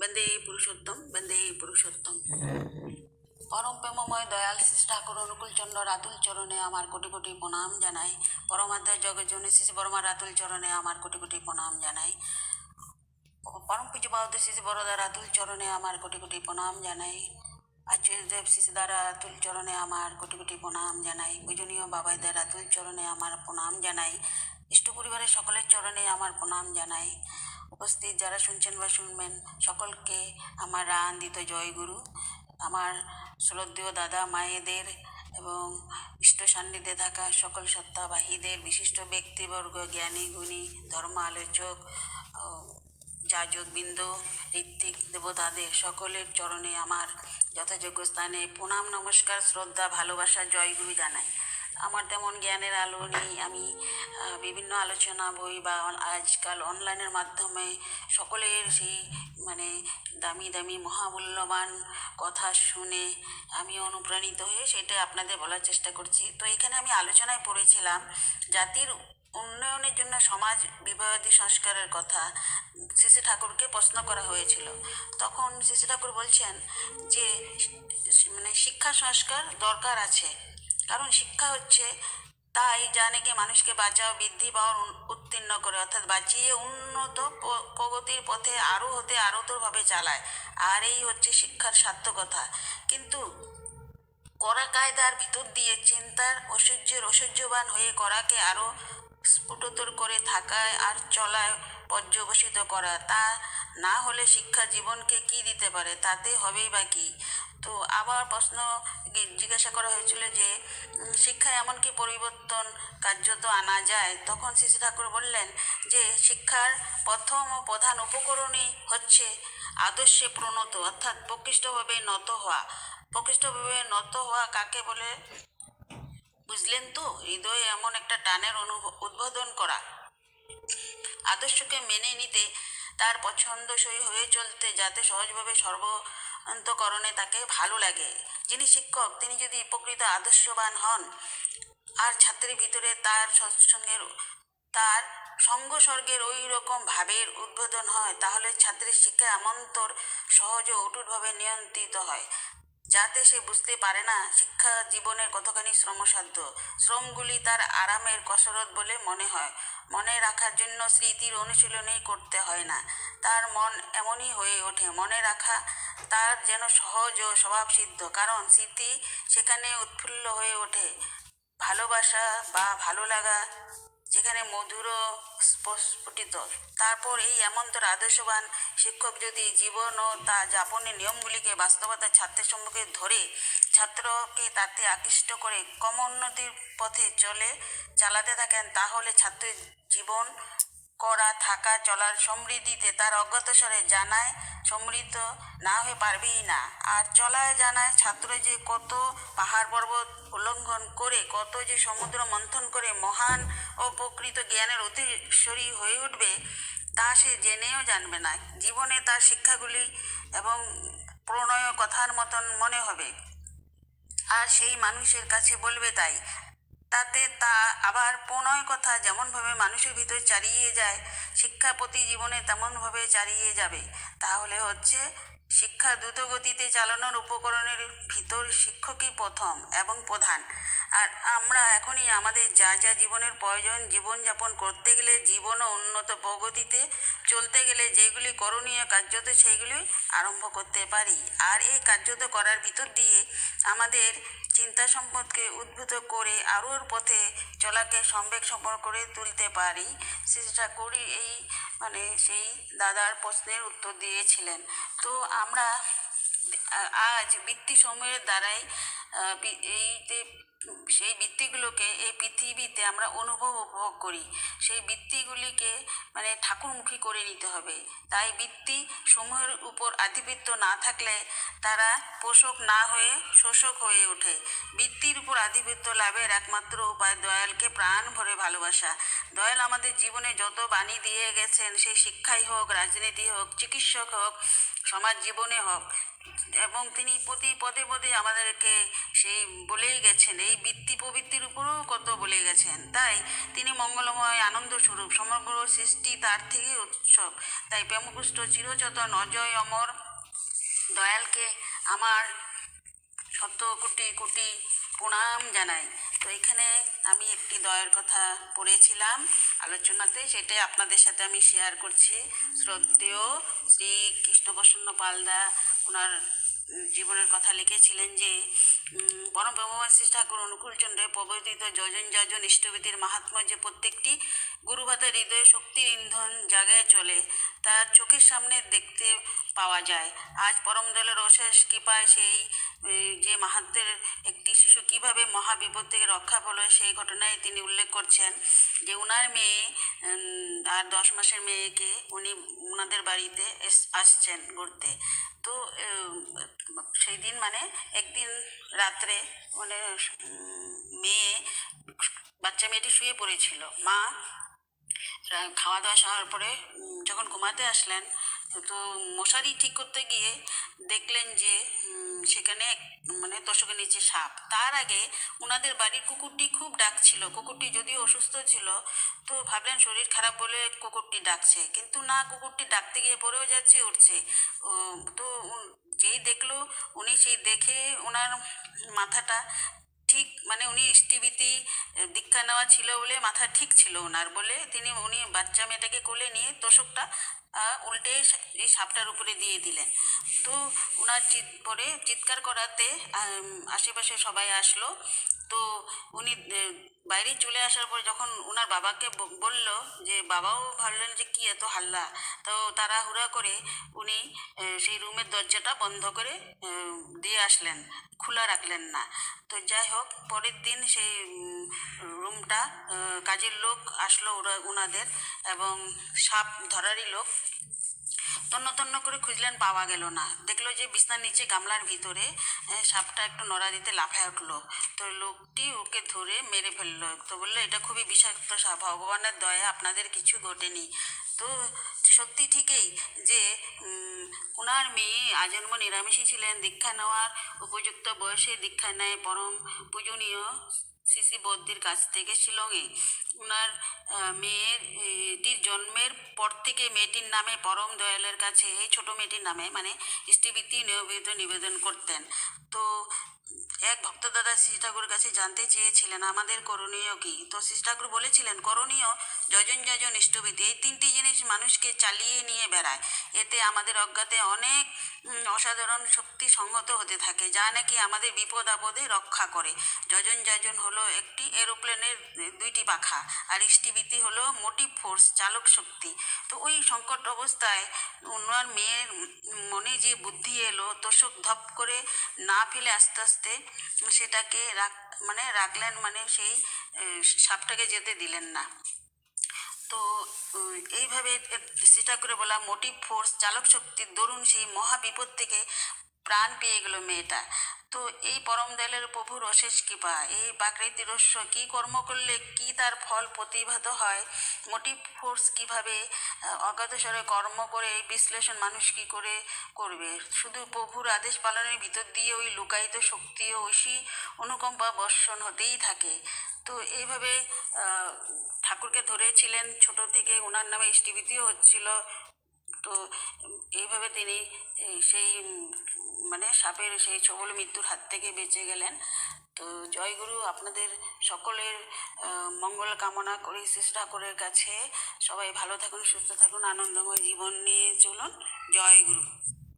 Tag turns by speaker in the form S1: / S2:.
S1: বন্দে পুরুষোত্তম বন্দে পুরুষোত্তম। পরম প্রেমময় দয়াল শ্রী ঠাকুর অনুকূল চন্দ্র রাতুল চরণে আমার কোটি কোটি প্রণাম জানাই। পরমাধ্যায় জগজনী শ্রী বর্মা রাতুল চরণে আমার কোটি কোটি প্রণাম জানাই। পরম পূজ্য বাউদ্দ শ্রী বরদা রাতুল চরণে আমার কোটি কোটি প্রণাম জানাই। আচার্যদেব শিশুদারা রাতুল চরণে আমার কোটি কোটি প্রণাম জানাই। পূজনীয় বাবাইদের রাতুল চরণে আমার প্রণাম জানাই। ইষ্ট পরিবারের সকলের চরণে আমার প্রণাম জানাই। উপস্থিত যারা শুনছেন বা শুনবেন, সকলকে আমার আনন্দিত জয়গুরু আমার শ্রদ্ধেয় দাদা, মায়েদের এবং ইষ্ট সান্নিধ্যে থাকা সকল সত্তাবাহীদের, বিশিষ্ট ব্যক্তিবর্গ, জ্ঞানী, গুণী, ধর্ম আলোচক, ও যাজকবৃন্দ, ঋত্বিক, দেবতাদের সকলের চরণে আমার যথাযোগ্য স্থানে প্রণাম, নমস্কার, শ্রদ্ধা, ভালোবাসা জয়গুরু জানাই। আমার তেমন জ্ঞানের আলো নেই। আমি বিভিন্ন আলোচনা বই বা আজকাল অনলাইনের মাধ্যমে সকলের সেই মানে দামি দামি, মহামূল্যবান কথা শুনে আমি অনুপ্রাণিত হয়ে সেটা আপনাদের বলার চেষ্টা করছি। তো এখানে আমি আলোচনায় পড়েছিলাম জাতির উন্নয়নের জন্য সমাজ বিবাদী সংস্কারের কথা। শ্রী ঠাকুরকে প্রশ্ন করা হয়েছিল। তখন শ্রী ঠাকুর বলছেন যে মানে শিক্ষা সংস্কার দরকার আছে। কারণ শিক্ষা হচ্ছে তাই যা নাকি মানুষকে বাঁচাও, বৃদ্ধি পাওয়ার উত্তীর্ণ করে। অর্থাৎ বাঁচিয়ে উন্নত প্রগতির পথে আরও হতে আরোতরভাবে চালায়। আর এই হচ্ছে শিক্ষার সার্থকতা। কিন্তু কড়া কায়দার ভিতর দিয়ে চিন্তার অসহ্যের অসহ্যবান হয়ে করাকে আরও স্ফুটতর করে থাকায় আর চলায় পর্যবসিত করা। তা না হলে শিক্ষা জীবনকে কি দিতে পারে? তাতে হবেই বা কি? তো আবার প্রশ্ন জিজ্ঞাসা করা হয়েছিল যে শিক্ষায় এমন কি পরিবর্তন কার্যত আনা যায়? তখন শ্রী ঠাকুর বললেন যে, শিক্ষার প্রথম ও প্রধান উপকরণই হচ্ছে আদর্শে প্রণত, অর্থাৎ প্রকৃষ্টভাবে নত হওয়া। প্রকৃষ্টভাবে নত হওয়া কাকে বলে? বুঝলেন তো? হৃদয়ে এমন একটা টানের অনুভব উদ্বোধন করা। আদর্শকে মেনে নিতে তার পছন্দসই হয়ে চলতে যাতে সহজভাবে সর্বান্তকরণে তাকে ভালো লাগে। যিনি শিক্ষক, তিনি যদি প্রকৃত আদর্শবান হন, আর ছাত্রীর ভিতরে তার সৎসঙ্গের, তার সঙ্গসর্গের ওই রকম ভাবের উদ্বোধন হয়, তাহলে ছাত্রের শিক্ষা এমন্তর সহজ ও অটুটভাবে নিয়ন্ত্রিত হয়। যাতে সে বুঝতে পারে না শিক্ষা জীবনের কতখানি শ্রমসাধ্য। শ্রমগুলি তার আরামের কসরত বলে মনে হয়। মনে রাখার জন্য স্মৃতির অনুশীলনেই করতে হয় না। তার মন এমনই হয়ে ওঠে। মনে রাখা তার যেন সহজ ও স্বভাবসিদ্ধ, কারণ স্মৃতি সেখানে উৎফুল্ল হয়ে ওঠে। ভালোবাসা বা ভালো লাগা যেখানে মধুর স্পস্ফুটিত। স্ফুটিত তারপর এই এমন্তর আদর্শবান শিক্ষক যদি জীবন ও তা যাপনের নিয়মগুলিকে বাস্তবতা ছাত্রের সম্মুখে ধরে, ছাত্রকে তাতে আকৃষ্ট করে ক্রমোন্নতির পথে চলে, চালাতে থাকেন, তাহলে ছাত্রের জীবন করা, থাকা, চলার সমৃদ্ধিতে তার অজ্ঞাতসারে জানায়, সমৃদ্ধ না হয়ে পারবেই না। আর চলায় জানায়, ছাত্র যে কত পাহাড় পর্বত উল্লঙ্ঘন করে, কত যে সমুদ্র মন্থন করে মহান ও প্রকৃত জ্ঞানের অতিশ্বরী হয়ে উঠবে, তা সে জেনেও জানবে না। জীবনে তার শিক্ষাগুলি এবং প্রণয় কথার মতন মনে হবে। আর সেই মানুষের কাছে বলবে তাই তাতে তা আবার প্রণয় কথা যেমনভাবে মানুষের ভিতর চালিয়ে যায় শিক্ষা প্রতি জীবনে তেমনভাবে চালিয়ে যাবে। তাহলে হচ্ছে শিক্ষা দ্রুতগতিতে চালানোর উপকরণের ভিতর শিক্ষকই প্রথম এবং প্রধান। আর আমরা এখনই আমাদের যা যা জীবনের প্রয়োজন জীবনযাপন করতে গেলে জীবন ও উন্নত প্রগতিতে চলতে গেলে যেগুলি করণীয় কার্যত সেইগুলি আরম্ভ করতে পারি। আর এই কার্যত করার ভিতর দিয়ে আমাদের চিন্তা সম্পদকে উদ্ভূত করে আরোর পথে চলাকে সম্বেক সম্পর্ক করে তুলতে পারি। সেটা করি এই মানে সেই দাদার প্রশ্নের উত্তর দিয়েছিলেন। তো আমরা আজ বৃত্তি সময়ের দ্বারাই এই এইতে সেই বৃত্তিগুলোকে এই পৃথিবীতে আমরা অনুভব উপভোগ করি। সেই বৃত্তিগুলিকে মানে ঠাকুরমুখী করে নিতে হবে। তাই বৃত্তি সমূহের উপর আধিপত্য না থাকলে তারা পোষক না হয়ে শোষক হয়ে ওঠে। বৃত্তির উপর আধিপত্য লাভের একমাত্র উপায় দয়ালকে প্রাণ ভরে ভালোবাসা। দয়াল আমাদের জীবনে যত বাণী দিয়ে গেছেন, সেই শিক্ষাই হোক, রাজনীতি হোক, চিকিৎসক হোক, সমাজ জীবনে হোক, এবং তিনি প্রতি পদে পদে আমাদেরকে সেই বলেই গেছেন এই বৃত্তি প্রবৃত্তির উপরও কত বলে গেছেন। তাই তিনি মঙ্গলময় আনন্দ স্বরূপ সমগ্র সৃষ্টি তার থেকে উৎসব। তাই প্রেমপুষ্ট চিরচতন, অজয়, অমর দয়ালকে আমার শত কোটি কোটি প্রণাম জানাই। তো এখানে আমি একটি দয়ের কথা পড়েছিলাম। আলোচনাতে সেটাই আপনাদের সাথে আমি শেয়ার করছি। শ্রদ্ধেয় শ্রী কৃষ্ণপ্রসন্ন পালদা, ওনার জীবনের কথা লিখেছিলেন যে পরম ব্রহ্মশ্রী ঠাকুর অনুকূলচন্দ্রের প্রবর্তিত যজন যজন ইষ্টবিধির মাহাত্ম্য যে প্রত্যেকটি গুরুভাতা হৃদয়ে শক্তির ইন্ধন জাগায় চলে তার চোখের সামনে দেখতে পাওয়া যায়। আজ পরম দলের অশেষ কৃপায় সেই যে মাহাত্মের একটি শিশু কীভাবে মহাবিপদ থেকে রক্ষা পেল, সেই ঘটনায় তিনি উল্লেখ করছেন যে, উনার মেয়ে আর দশ মাসের মেয়েকে উনি উনাদের বাড়িতে আসছেন ঘুরতে। তো সেই দিন মানে একদিন রাত্রে মানে মেয়ে, বাচ্চা মেয়েটি শুয়ে পড়েছিল। মা খাওয়া দাওয়া সারার পরে যখন ঘুমাতে আসলেন, তো মশারি ঠিক করতে গিয়ে দেখলেন যে সেখানে মানে তোষকের নিচে সাপ, তার আগে ওনাদের বাড়ির কুকুরটি খুব ডাকছিল। কুকুরটি যদিও অসুস্থ ছিল, তো ভাবলেন শরীর খারাপ বলে কুকুরটি ডাকছে। কিন্তু না, কুকুরটি ডাকতে গিয়ে পড়েও যাচ্ছে উঠছে তো যেই দেখল, উনি সেই দেখে ওনার মাথাটা ঠিক মানে উনি ইষ্টিবিতি দীক্ষা নেওয়া ছিল বলে মাথা ঠিক ছিল ওনার বলে। তিনি, উনি বাচ্চা মেয়েটাকে কোলে নিয়ে তোষকটা উল্টে এই সাপটার উপরে দিয়ে দিলেন। তো ওনার চিৎ পরে চিৎকার করাতে আশেপাশে সবাই আসলো। তো উনি বাইরে চলে আসার পর যখন ওনার বাবাকে বলল যে, বাবাও ভাবলেন যে কি এত হাল্লা? তো তারা হুড়া করে উনি সেই রুমের দরজাটা বন্ধ করে দিয়ে আসলেন। খোলা রাখলেন না। তো যাই হোক, পরের দিন সেই রুমটা কাজের লোক আসলো ওরা ওনাদের এবং সাপ ধরারই লোক তন্ন তন্ন করে খুঁজলেন, পাওয়া গেল না। দেখল যে বিছনার নিচে গামলার ভিতরে সাপটা একটু নড়া দিতে লাফায় উঠল। তো লোকটি ওকে ধরে মেরে ফেলল। তো বলল, এটা খুবই বিষাক্ত সাপ। ভগবানের দয়া, আপনাদের কিছু ঘটেনি। তো সত্যি ঠিকই যে ওনার মেয়ে আজন্ম নিরামিষই ছিলেন। দীক্ষা নেওয়ার উপযুক্ত বয়সে দীক্ষা নেয় পরম পূজনীয় সিসি বৌদ্ধির কাছ থেকে শিলংয়ে। ওনার মেয়েরটির জন্মের পর থেকে মেয়েটির নামে পরম দয়ালের কাছে, এই ছোট মেয়েটির নামে মানে ইষ্টিবৃত্তি নিয়মিত নিবেদন করতেন। তো এক ভক্ত দাদা শ্রী ঠাকুরের কাছে জানতে চেয়েছিলেন আমাদের করণীয় কি? তো শ্রী ঠাকুর বলেছিলেন, করণীয় যজন যজন ইষ্টবিধি, এই তিনটি জিনিস মানুষকে চালিয়ে নিয়ে বেড়ায়। এতে আমাদের অজ্ঞাতে অনেক অসাধারণ শক্তি সংহত হতে থাকে, যা নাকি আমাদের বিপদ আপদে রক্ষা করে। যজন যজন হলো একটি এরোপ্লেনের, দুইটি পাখা, আর ইষ্টিবৃত্তি হলো মোটিভ ফোর্স চালক শক্তি। তো ওই সংকট অবস্থায় ওনার মেয়ের মনে যে বুদ্ধি এলো, তোষক ধপ করে না ফেলে আস্তে আস্তে সেটাকে রাখ মানে রাখলেন মানে সেই সাপটাকে যেতে দিলেন না। তো এইভাবে সেটা করে বলা মোটিভ ফোর্স চালক শক্তির দরুন সেই মহা বিপদ থেকে প্রাণ পেয়ে গেল মেয়েটা। তো এই পরম দয়ালের প্রভুর অশেষ কৃপা, এই প্রাকৃতিক রহস্য, কী কর্ম করলে কি তার ফল প্রতিভাত হয় মোটিভ ফোর্স কীভাবে অজ্ঞাতসারে কর্ম করে, এই বিশ্লেষণ মানুষ কি করে করবে? শুধু প্রভুর আদেশ পালনের ভিতর দিয়ে ওই লুকায়িত শক্তি ও ঐশী অনুকম্পা বর্ষণ হতেই থাকে। তো এইভাবে ঠাকুরকে ধরেছিলেন, ছোট থেকে ওনার নামে ইষ্টিবৃতিও হচ্ছিল। তো এইভাবে তিনি সেই মানে সাপের সেই ছবল মৃত্যুর হাত থেকে বেঁচে গেলেন। তো জয়গুরু আপনাদের সকলের মঙ্গল কামনা করি, শ্রী ঠাকুরের কাছে। সবাই ভালো থাকুন, সুস্থ থাকুন, আনন্দময় জীবন নিয়ে চলুন। জয় গুরু